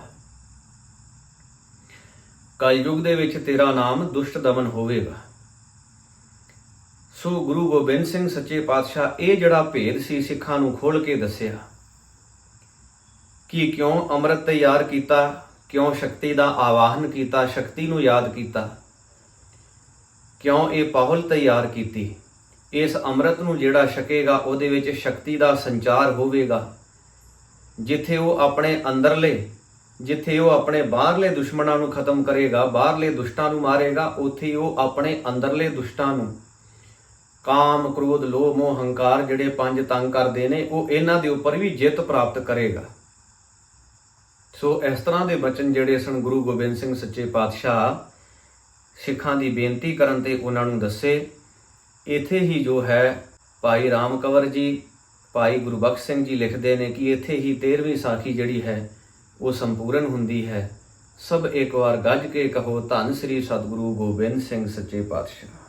ਕਲਯੁਗ ਦੇ ਵਿੱਚ ਤੇਰਾ ਨਾਮ ਦੁਸ਼ਟ ਦਮਨ ਹੋਵੇਗਾ। ਸੋ ਗੁਰੂ ਗੋਬਿੰਦ ਸਿੰਘ ਸੱਚੇ ਪਾਤਸ਼ਾਹ ਇਹ ਜਿਹੜਾ ਭੇਦ ਸੀ ਸਿੱਖਾਂ ਨੂੰ ਖੋਲ ਕੇ ਦੱਸਿਆ ਕਿ ਕਿਉਂ ਅੰਮ੍ਰਿਤ ਤਿਆਰ ਕੀਤਾ, ਕਿਉਂ ਸ਼ਕਤੀ ਦਾ ਆਵਾਹਨ ਕੀਤਾ, ਸ਼ਕਤੀ ਨੂੰ ਯਾਦ ਕੀਤਾ, ਕਿਉਂ ਇਹ ਪਾਹੁਲ ਤਿਆਰ ਕੀਤੀ। ਇਸ ਅੰਮ੍ਰਿਤ ਨੂੰ ਜਿਹੜਾ ਛਕੇਗਾ, ਉਹਦੇ ਵਿੱਚ ਸ਼ਕਤੀ ਦਾ ਸੰਚਾਰ ਹੋਵੇਗਾ। ਜਿੱਥੇ ਉਹ ਆਪਣੇ ਅੰਦਰਲੇ, ਜਿੱਥੇ ਉਹ ਆਪਣੇ ਬਾਹਰਲੇ ਦੁਸ਼ਮਣਾਂ ਨੂੰ ਖਤਮ ਕਰੇਗਾ, ਬਾਹਰਲੇ ਦੁਸ਼ਟਾਂ ਨੂੰ ਮਾਰੇਗਾ, ਉੱਥੇ ਉਹ ਆਪਣੇ ਅੰਦਰਲੇ ਦੁਸ਼ਟਾਂ ਨੂੰ ਕਾਮ, ਕ੍ਰੋਧ, ਲੋਭ, ਮੋਹ, ਹੰਕਾਰ ਜਿਹੜੇ ਪੰਜ ਤੰਗ ਕਰਦੇ ਨੇ, ਉਹ ਇਹਨਾਂ ਦੇ ਉੱਪਰ ਵੀ ਜਿੱਤ ਪ੍ਰਾਪਤ ਕਰੇਗਾ। ਸੋ ਇਸ ਤਰ੍ਹਾਂ ਦੇ ਬਚਨ ਜਿਹੜੇ ਸਨ, ਗੁਰੂ ਗੋਬਿੰਦ ਸਿੰਘ ਸੱਚੇ ਪਾਤਸ਼ਾਹ ਸਿੱਖਾਂ ਦੀ ਬੇਨਤੀ ਕਰਨ ਤੇ ਉਹਨਾਂ ਨੂੰ ਦੱਸੇ। ਇੱਥੇ ਹੀ ਜੋ ਹੈ, ਭਾਈ ਰਾਮ ਕਵਰ ਜੀ, ਭਾਈ ਗੁਰਬਖਸ਼ ਸਿੰਘ ਜੀ ਲਿਖਦੇ ਨੇ ਕਿ ਇੱਥੇ ਹੀ 13ਵੀਂ ਸਾਖੀ ਜਿਹੜੀ ਹੈ, ਉਹ ਸੰਪੂਰਨ ਹੁੰਦੀ ਹੈ। ਸਭ ਇੱਕ ਵਾਰ ਗੱਜ ਕੇ ਕਹੋ, ਧੰਨ ਸ੍ਰੀ ਸਤਿਗੁਰੂ ਗੋਬਿੰਦ ਸਿੰਘ ਸੱਚੇ ਪਾਤਸ਼ਾਹ।